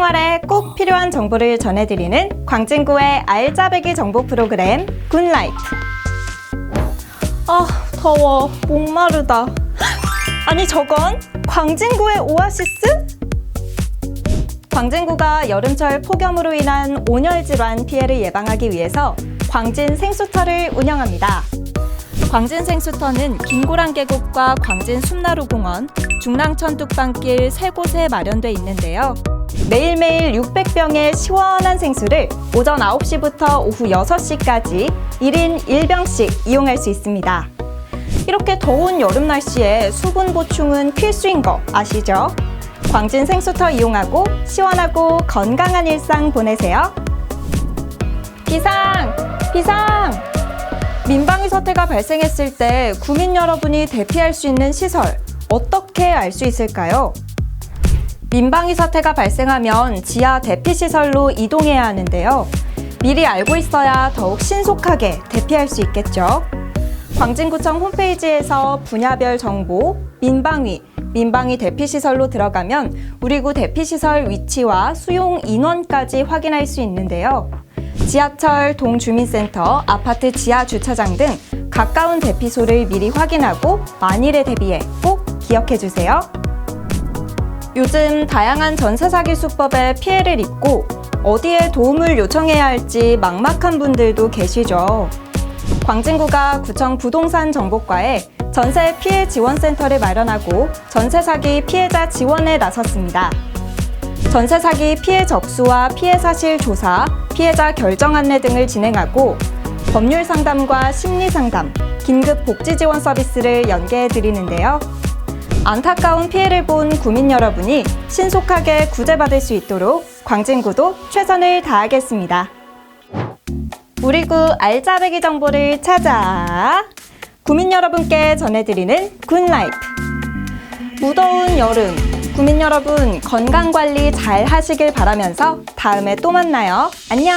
생활에 꼭 필요한 정보를 전해드리는 광진구의 알짜배기 정보 프로그램 굿라이프. 아, 더워. 목마르다. 아니, 저건 광진구의 오아시스? 광진구가 여름철 폭염으로 인한 온열 질환 피해를 예방하기 위해서 광진 생수터를 운영합니다. 광진 생수터는 김고란 계곡과 광진 숨나루 공원, 중랑천 뚝방길 세 곳에 마련돼 있는데요. 매일매일 600병의 시원한 생수를 오전 9시부터 오후 6시까지 1인 1병씩 이용할 수 있습니다. 이렇게 더운 여름 날씨에 수분 보충은 필수인 거 아시죠? 광진 생수터 이용하고 시원하고 건강한 일상 보내세요. 비상! 비상! 민방위 사태가 발생했을 때 구민 여러분이 대피할 수 있는 시설 어떻게 알 수 있을까요? 민방위 사태가 발생하면 지하 대피 시설로 이동해야 하는데요. 미리 알고 있어야 더욱 신속하게 대피할 수 있겠죠. 광진구청 홈페이지에서 분야별 정보, 민방위, 민방위 대피시설로 들어가면 우리 구 대피시설 위치와 수용 인원까지 확인할 수 있는데요. 지하철, 동주민센터, 아파트 지하 주차장 등 가까운 대피소를 미리 확인하고 만일에 대비해 꼭 기억해 주세요. 요즘 다양한 전세 사기 수법에 피해를 입고 어디에 도움을 요청해야 할지 막막한 분들도 계시죠. 광진구가 구청 부동산 정보과에 전세 피해 지원센터를 마련하고 전세 사기 피해자 지원에 나섰습니다. 전세 사기 피해 접수와 피해 사실 조사, 피해자 결정 안내 등을 진행하고 법률 상담과 심리 상담, 긴급 복지 지원 서비스를 연계해 드리는데요. 안타까운 피해를 본 구민 여러분이 신속하게 구제받을 수 있도록 광진구도 최선을 다하겠습니다. 우리 구 알짜배기 정보를 찾아 구민 여러분께 전해드리는 굿라이프 무더운 여름 구민 여러분 건강 관리 잘 하시길 바라면서 다음에 또 만나요. 안녕.